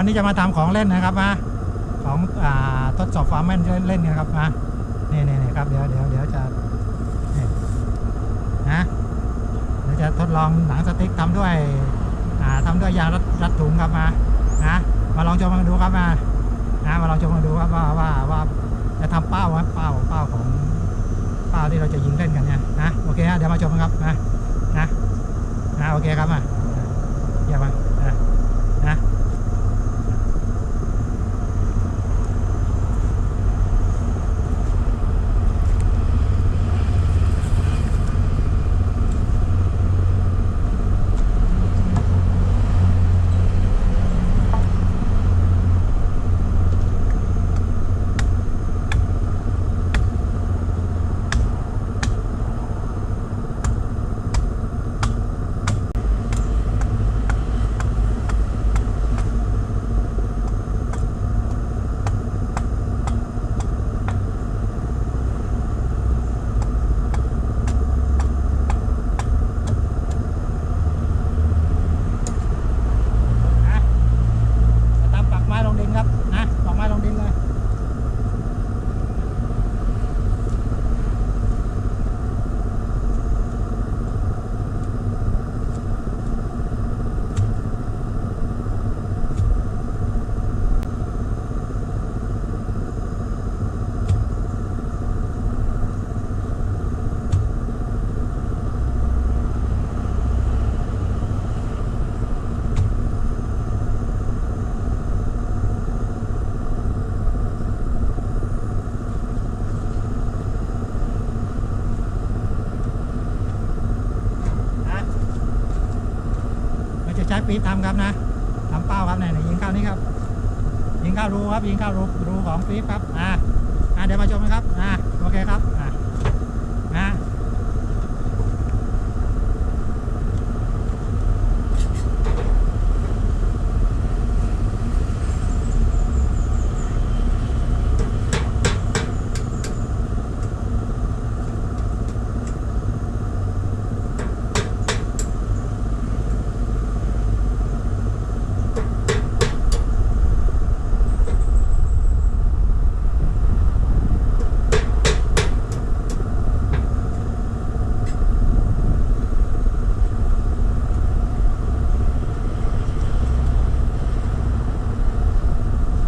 วันนี้จะมาทำของเล่นนะครับมาของอ่าทดสอบความแม่นเล่นกันครับมานี่นี่นี่ครับเดี๋ยวเดี๋ยวเดี๋ยวจะนี่นะเดี๋ยวจะทดลองหนังสติ๊กทำด้วยอ่าทำด้วยยางรัดรัดถุงครับมานะมาลองชมกันดูครับมานะมาลองชมกันดูครับว่าว่าว่าจะทำเป้าครับเป้าเป้าของเป้าที่เราจะยิงเล่นกันเนี่ยนะโอเคฮะเดี๋ยวมาชมกันครับนะนะนะโอเคครับมาเยี่ยมมากนะนะ นะจะทำปักไม้ลงดินครับนะปักไม้ลงดินเลยนะเราจะใช้ปี๊บทำครับนะทำเป้าครับเนี่ยยิงเข้านี้ครับ ยิงเข้ารูครับยิงเข้ารูรูของปี๊บครับอ่าอ่าเดี๋ยวมาชมนะครับอ่าโอเคครับอ่านะ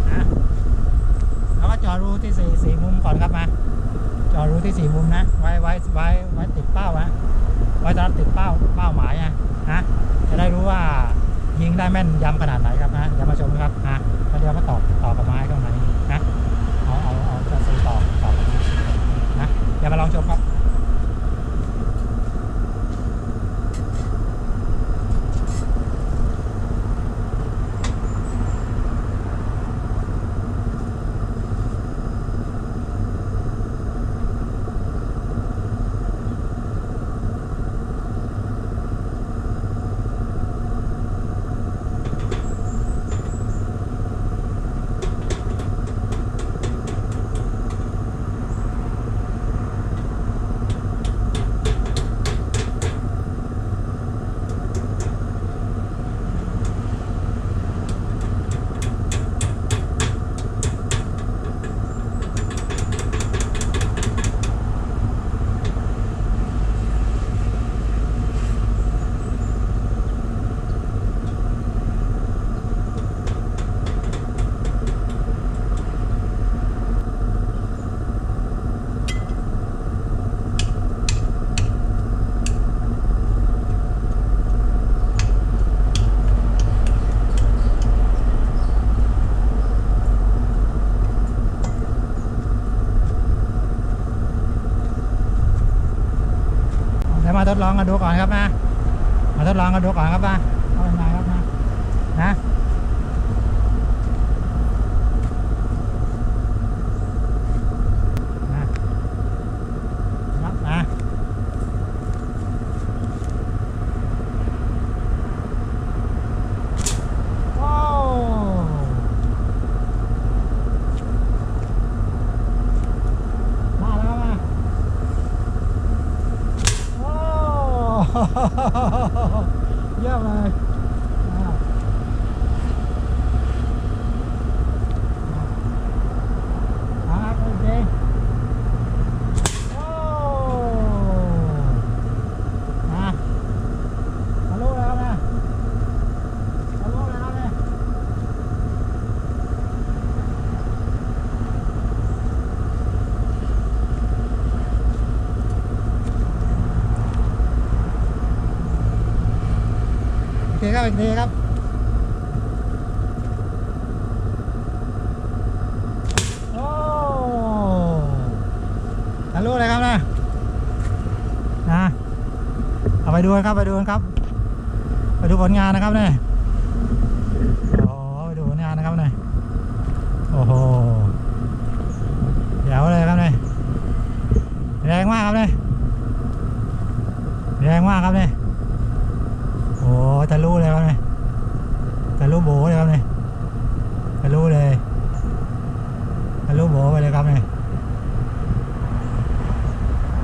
นะแล้วก็เจอรูที่สี่สี่มุมก่อนครับมาเจอรูที่สี่มุมนะ ไว้ไว้ไว้ไว้ติดเป้านะไว้สำหรับติด เป้าเป้าหมายนะฮะจะได้รู้ว่ายิงได้แม่นยำขนาดไหนครับนะเดี๋ยวมาชมครับนะแล้วเดี๋ยวมาต่อต่อกับไม้ข้างในนะเอาเอาเอาจะซื้อต่อต่อกับไม้นะเดี๋ยวมาลองชมครับ ทดลองกันดูก่อนครับนะมาทดลองกันดูก่อนครับนะเอาเป็นไงครับนะนะ นะครับนะโอ้มาแล้วมาโอ้ เยี่ยมเลยอ่า ครับ อีกทีครับโอ้ทะลุเลยครับนะนะเอาไปดูกันครับไปดูกันครับ ไปดูผลงานนะครับเนี่ยโอ้ไปดูผลงานนะครับเนี่ยโอ้โหเดี๋ยวเลยครับเนี่ยแรงมากครับเนี่ยแรงมากครับเนี่ยโอ้ทะลุเลยครับเนี่ยทะลุโบเลยครับเนี่ยทะลุเลยทะลุโบไปเลยครับเนี่ย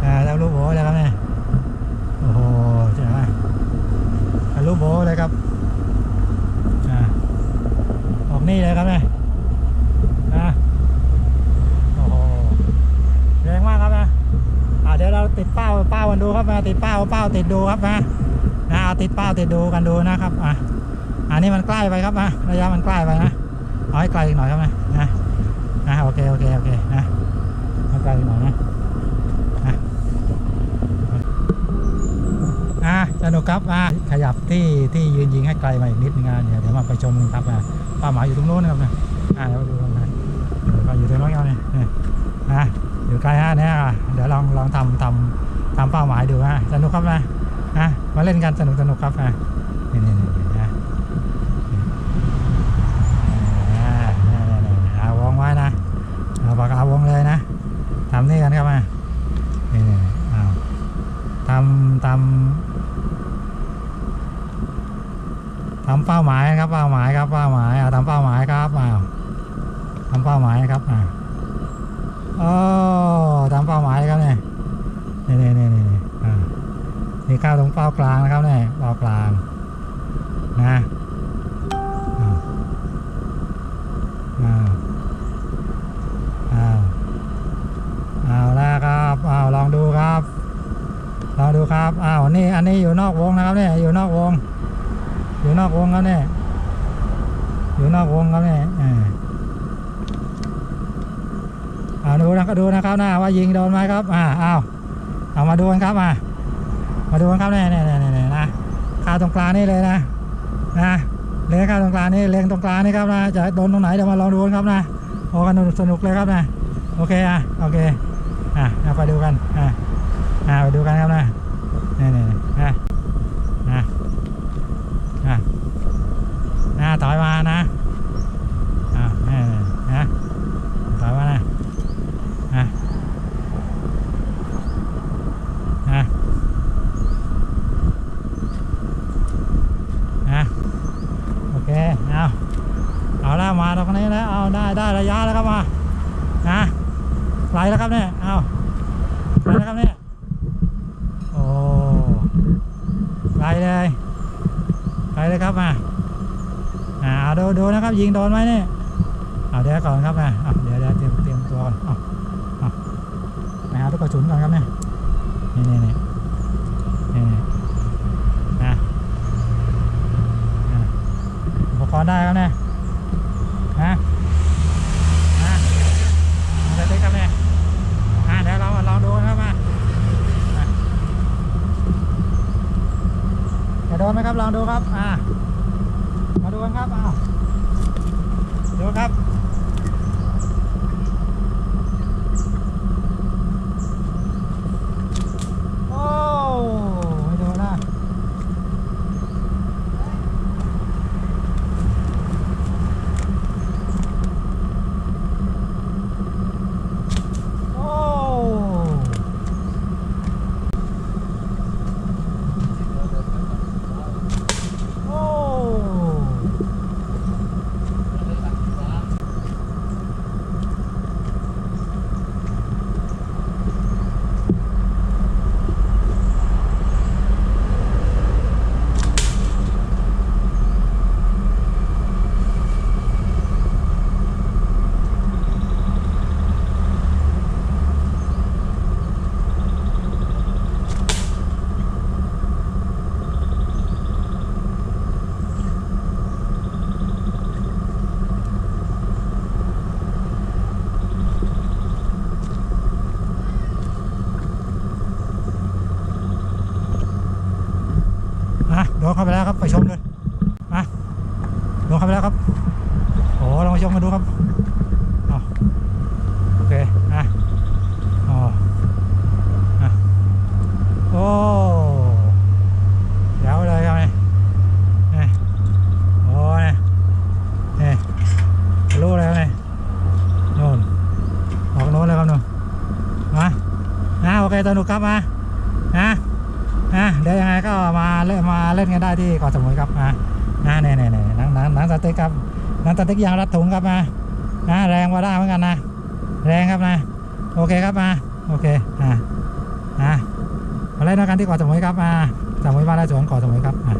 อ่าทะลุโบเลยครับเนี่ยโอ้โหเจ๋งมากทะลุโบเลยครับอ่าออกนี่เลยครับเนี่ยนะโอ้โหแรงมากครับนะอ่าเดี๋ยวเรา ติดเป้าเป้ากันดูครับมาติดเป้าเป้าติดดูครับนะนะเอาติดเป้าติดดูกันดูนะครับอะอันนี้มันใกล้ไปครับนะระยะมันใกล้ไปนะเอาให้ไกลอีกหน่อยครับนะนะนะโอเคโอเคโอเคนะให้ไกลอีกหน่อยนะนะอะสนุกครับอะขยับที่ที่ยืนยิงให้ไกลมาอีกนิดนึงอะเดี๋ยวเดี๋ยวมาไปชมกันครับอะป้าหมายอยู่ตรงโน้นนะครับนะอะเดี๋ยวดูกันนะเดี๋ยวก็อยู่ตรงโน้นเนี่ยเนี่ยอะ อยู่ไกลฮะเนี่ยอะเดี๋ยวลองลองทำทำทำเป้าหมายดูฮะสนุกครับนะนะมาเล่นกันสนุกสนุกครับอะนี่นี่นี่นะอ่าเนี่ยเนี่ยเนี่ยเอาวงไว้นะเอาปากกาวงเลยนะทำนี่กันครับมานี่นี่เอาทำทำทำเป้าหมายครับเป้าหมายครับเป้าหมายเอาทำเป้าหมายครับเอาทำเป้าหมายครับอ่าโอ้ทำเป้าหมายครับเนี่ยนี่นี่นี่นี่นี่อ่านี่ เข้าตรงเป้ากลางนะครับเนี่ยเป้ากลางนะอ้าวอ้าวอ้าวแล้วครับอ้าวลองดูครับลองดูครับอ้าวนี่อันนี้อยู่นอกวงนะครับเนี่ยอยู่นอกวง อยู่นอกวงครับเนี่ยอยู่นอกวงครับเนี่ยเออเอาดูนะก็ดูนะครับหนะว่ายิงโดนไหมครับอ่าอ้าวเอามาดูกันครับมา มาดูกันครับเนี่ยเนี่ยเนี่ยเนี่ยนะคาตรงกลางนี่เลยนะนะเล็งเข้าตรงกลางนี่เล็งตรงกลางนี่ครับนะจะโดนตรงไหนเดี๋ยวมาลองดูกันครับนะโอ้กันสนุกเลยครับนะโอเคอะโอเคอะไปดูกันอะอะไปดูกันครับนะนี่ยเนี่อะอะอะอะถอยมานะอะนี่นี่นะถอยมานะอะอะอะ โอเค เอาเอาแล้วมาตรงนี้แล้ว เอาได้ได้ระยะแล้วครับมานะไกลแล้วครับเนี่ย เอาไกลแล้วครับเนี่ย โอ้ไกล เลย ไปเลยครับมาอ่าดูดูนะครับ ยิงโดนไหมเนี่ยเอาเดี๋ยวก่อนครับนะเอาเดี๋ยวเดี๋ยวเตรียมเตรียมตัวก่อนเอาเอาไปหาลูกกระสุนก่อนครับเนี่ยนี่นี่นี่นี่นี่นะอะอุปกรณ์ได้ครับเนี่ยฮะฮะจะได้ครับเนี่ยอะเดี๋ยวเรามาลองดูนะครับมาอะจะโดนไหม ครับลองดูครับอ่า มาดูกันครับอ้าวดูครับ โอ้ไม่โดนนะ โอ้ โอ้ อะโดนเข้าไปแล้วครับ ไปชมเลย เคสนุกครับมานะนะเดี๋ยวยังไงก็มา เล่นมาเล่นกันได้ที่เกาะสมุยครับมานะเนี่ยเนี่ยนี่ยหนังหนังหนังสเต็กครับหนังสเต็กยางรัดถุงครับมานะแรงว่าได้เหมือนกันนะ แรงครับนะ โอเคครับมาโอเคอ่าอ่ามาเล่นด้วยกันที่เกาะสมุยครับมาสมุยบ้านและสวนเกาะสมุยครับอ่า